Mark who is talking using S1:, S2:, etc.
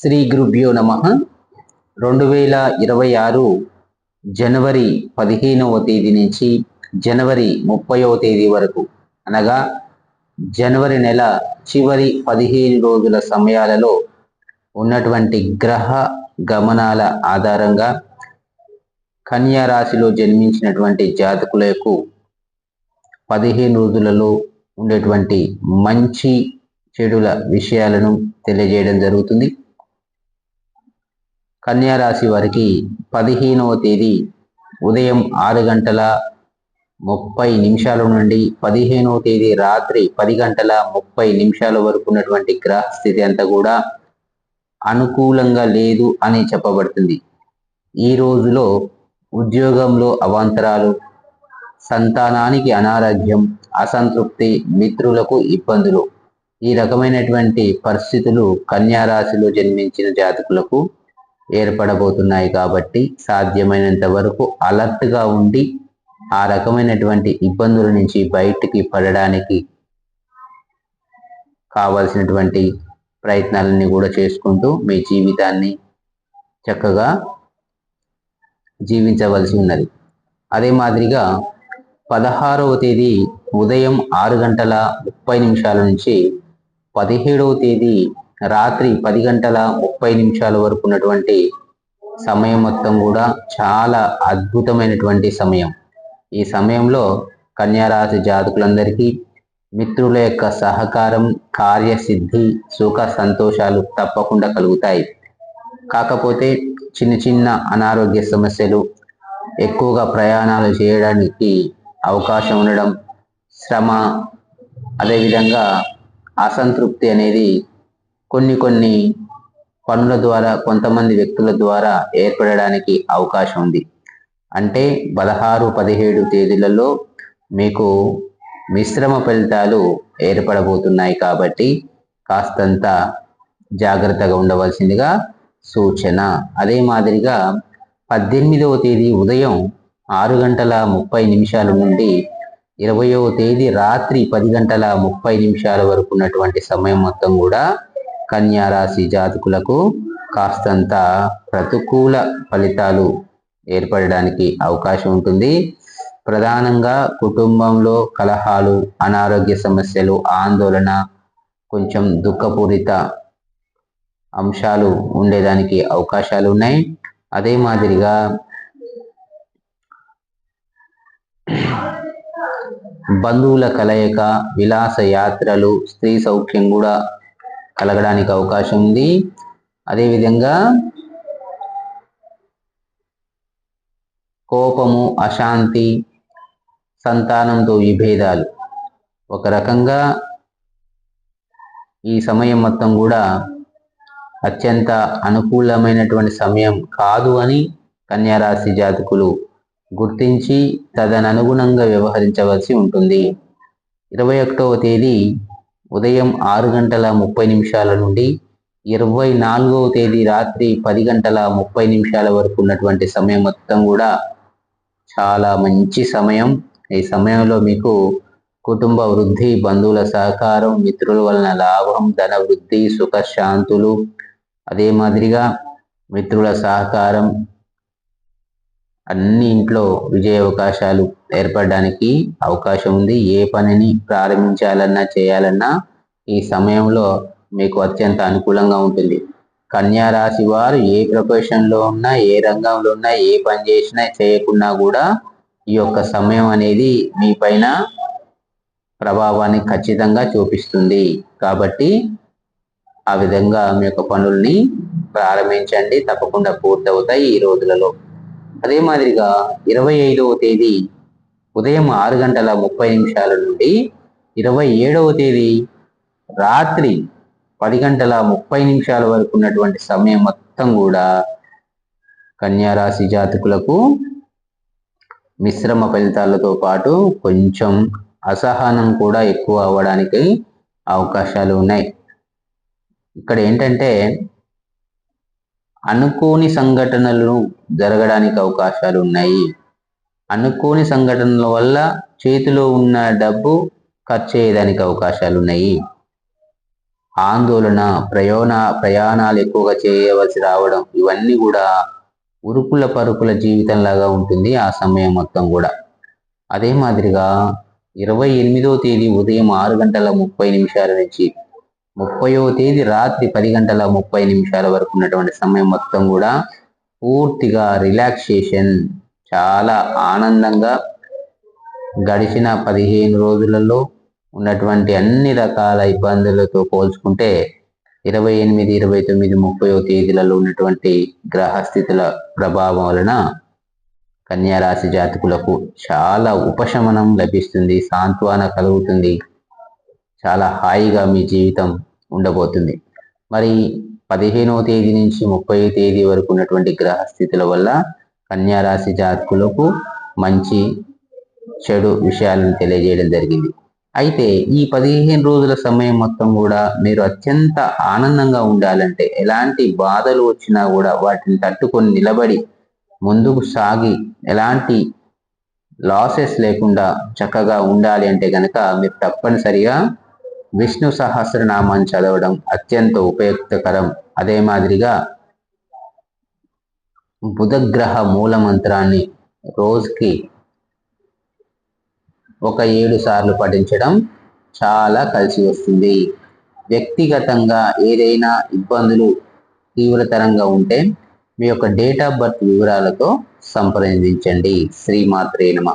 S1: శ్రీ గురుభ్యో నమ. రెండు వేల ఇరవై ఆరు జనవరి పదిహేనవ తేదీ నుంచి జనవరి ముప్పైవ తేదీ వరకు అనగా జనవరి నెల చివరి పదిహేను రోజుల సమయాలలో ఉన్నటువంటి గ్రహ గమనాల ఆధారంగా కన్యా రాశిలో జన్మించినటువంటి జాతకులకు పదిహేను రోజులలో ఉండేటువంటి మంచి చెడుల విషయాలను తెలియజేయడం జరుగుతుంది. కన్యారాశి వారికి పదిహేనవ తేదీ ఉదయం ఆరు గంటల ముప్పై నిమిషాల నుండి పదిహేనవ తేదీ రాత్రి పది గంటల ముప్పై నిమిషాల వరకు ఉన్నటువంటి గ్రహ స్థితి అంతా కూడా అనుకూలంగా లేదు అని చెప్పబడుతుంది. ఈ రోజులో ఉద్యోగంలో అవాంతరాలు సంతానానికి అనారోగ్యం అసంతృప్తి మిత్రులకు ఇబ్బందులు ఈ రకమైనటువంటి పరిస్థితులు కన్యారాశిలో జన్మించిన జాతకులకు ఏర్పడబోతున్నాయి కాబట్టి సాధ్యమైనంత వరకు అలర్ట్గా ఉండి ఆ రకమైనటువంటి ఇబ్బందుల నుంచి బయటికి పడడానికి కావలసినటువంటి ప్రయత్నాలన్నీ కూడా చేసుకుంటూ మీ జీవితాన్ని చక్కగా జీవించవలసి ఉన్నది. అదే మాదిరిగా పదహారవ తేదీ ఉదయం ఆరు గంటల ముప్పై నిమిషాల నుంచి పదిహేడవ తేదీ రాత్రి పది గంటల ముప్పై నిమిషాల వరకు ఉన్నటువంటి సమయం మొత్తం కూడా చాలా అద్భుతమైనటువంటి సమయం. ఈ సమయంలో కన్యారాశి జాతకులందరికీ మిత్రుల యొక్క సహకారం కార్యసిద్ధి సుఖ సంతోషాలు తప్పకుండా కలుగుతాయి. కాకపోతే చిన్న చిన్న అనారోగ్య సమస్యలు ఎక్కువగా ప్రయాణాలు చేయడానికి అవకాశం ఉండడం శ్రమ అదేవిధంగా అసంతృప్తి అనేది కొన్ని కొన్ని పనుల ద్వారా కొంతమంది వ్యక్తుల ద్వారా ఏర్పడడానికి అవకాశం ఉంది. అంటే పదహారు పదిహేడు తేదీలలో మీకు మిశ్రమ ఫలితాలు ఏర్పడబోతున్నాయి కాబట్టి కాస్తంత జాగ్రత్తగా ఉండవలసిందిగా సూచన. అదే మాదిరిగా పద్దెనిమిదవ తేదీ ఉదయం ఆరు గంటల ముప్పై నిమిషాల నుండి ఇరవయవ తేదీ రాత్రి పది గంటల ముప్పై నిమిషాల వరకు ఉన్నటువంటి సమయం మొత్తం కూడా కన్యారాశి జాతకులకు కాస్తంత ప్రతికూల ఫలితాలు ఏర్పడడానికి అవకాశం ఉంటుంది. ప్రధానంగా కుటుంబంలో కలహాలు అనారోగ్య సమస్యలు ఆందోళన కొంచెం దుఃఖపూరిత అంశాలు ఉండేదానికి అవకాశాలు ఉన్నాయి. అదే మాదిరిగా బంధువుల కలయిక విలాస యాత్రలు స్త్రీ సౌఖ్యం కూడా కలగడానికి అవకాశం ఉంది. అదేవిధంగా కోపము అశాంతి సంతానంతో విభేదాలు ఒక రకంగా ఈ సమయం మొత్తం కూడా అత్యంత అనుకూలమైనటువంటి సమయం కాదు అని కన్యారాశి జాతకులు గుర్తించి తదననుగుణంగా వ్యవహరించవలసి ఉంటుంది. ఇరవై ఒకటవ తేదీ ఉదయం ఆరు గంటల ముప్పై నిమిషాల నుండి ఇరవై నాలుగవ తేదీ రాత్రి పది గంటల ముప్పై నిమిషాల వరకు ఉన్నటువంటి సమయం మొత్తం కూడా చాలా మంచి సమయం. ఈ సమయంలో మీకు కుటుంబ వృద్ధి బంధువుల సహకారం మిత్రుల వలన లాభం ధన వృద్ధి సుఖ శాంతులు అదే మాదిరిగా మిత్రుల సహకారం అన్ని ఇంట్లో విజయ అవకాశాలు ఏర్పడడానికి అవకాశం ఉంది. ఏ పనిని ప్రారంభించాలన్నా చేయాలన్నా ఈ సమయంలో మీకు అత్యంత అనుకూలంగా ఉంటుంది. కన్యా రాశి వారు ఏ ప్రొఫెషన్లో ఉన్నా ఏ రంగంలో ఉన్నా ఏ పని చేసినా చేయకున్నా కూడా ఈ యొక్క సమయం అనేది మీ పైన ప్రభావాన్ని ఖచ్చితంగా చూపిస్తుంది. కాబట్టి ఆ విధంగా మీ యొక్క పనుల్ని ప్రారంభించండి. తప్పకుండా పూర్తవుతాయి ఈ రోజులలో. అదే మాదిరిగా ఇరవై ఐదవ తేదీ ఉదయం ఆరు గంటల ముప్పై నిమిషాల నుండి ఇరవై ఏడవ తేదీ రాత్రి పది గంటల ముప్పై నిమిషాల వరకు ఉన్నటువంటి సమయం మొత్తం కూడా కన్యారాశి జాతకులకు మిశ్రమ ఫలితాలతో పాటు కొంచెం అసహనం కూడా ఎక్కువ అవ్వడానికి అవకాశాలు ఉన్నాయి. ఇక్కడ ఏంటంటే అనుకోని సంఘటనలు జరగడానికి అవకాశాలు ఉన్నాయి అనుకోని సంఘటనల వల్ల చేతిలో ఉన్న డబ్బు ఖర్చు చేయడానికి అవకాశాలు ఉన్నాయి ఆందోళన ప్రయోణ ప్రయాణాలు ఎక్కువగా చేయవలసి రావడం ఇవన్నీ కూడా ఉరుకుల పరుకుల జీవితంలాగా ఉంటుంది ఆ సమయం మొత్తం కూడా. అదే మాదిరిగా ఇరవై ఎనిమిదో తేదీ ఉదయం ఆరు గంటల ముప్పై నిమిషాల నుంచి ముప్పయో తేదీ రాత్రి పది గంటల ముప్పై నిమిషాల వరకు ఉన్నటువంటి సమయం మొత్తం కూడా పూర్తిగా రిలాక్సేషన్. చాలా ఆనందంగా గడిచిన పదిహేను రోజులలో ఉన్నటువంటి అన్ని రకాల ఇబ్బందులతో పోల్చుకుంటే ఇరవై ఎనిమిది ఇరవై తొమ్మిది ముప్పయో తేదీలలో ఉన్నటువంటి గ్రహస్థితుల ప్రభావం వలన కన్యారాశి జాతకులకు చాలా ఉపశమనం లభిస్తుంది సాంత్వన కలుగుతుంది. చాలా హాయిగా మీ జీవితం ఉండబోతుంది. మరి పదిహేనవ తేదీ నుంచి ముప్పై తేదీ వరకు ఉన్నటువంటి గ్రహస్థితుల వల్ల కన్యారాశి జాతకులకు మంచి చెడు విషయాలను తెలియజేయడం జరిగింది. అయితే ఈ పదిహేను రోజుల సమయం మొత్తం కూడా మీరు అత్యంత ఆనందంగా ఉండాలంటే ఎలాంటి బాధలు వచ్చినా కూడా వాటిని తట్టుకొని నిలబడి ముందుకు సాగి ఎలాంటి లాసెస్ లేకుండా చక్కగా ఉండాలి అంటే కనుక మీరు తప్పనిసరిగా విష్ణు సహస్రనామాన్ని చదవడం అత్యంత ఉపయుక్తకరం. అదే మాదిరిగా బుధగ్రహ మూల మంత్రాన్ని రోజుకి ఒక ఏడు సార్లు పఠించడం చాలా కలిసి వస్తుంది. వ్యక్తిగతంగా ఏదైనా ఇబ్బందులు తీవ్రతరంగా ఉంటే మీ యొక్క డేట్ ఆఫ్ బర్త్ వివరాలతో సంప్రదించండి. శ్రీమాత్రే నమ.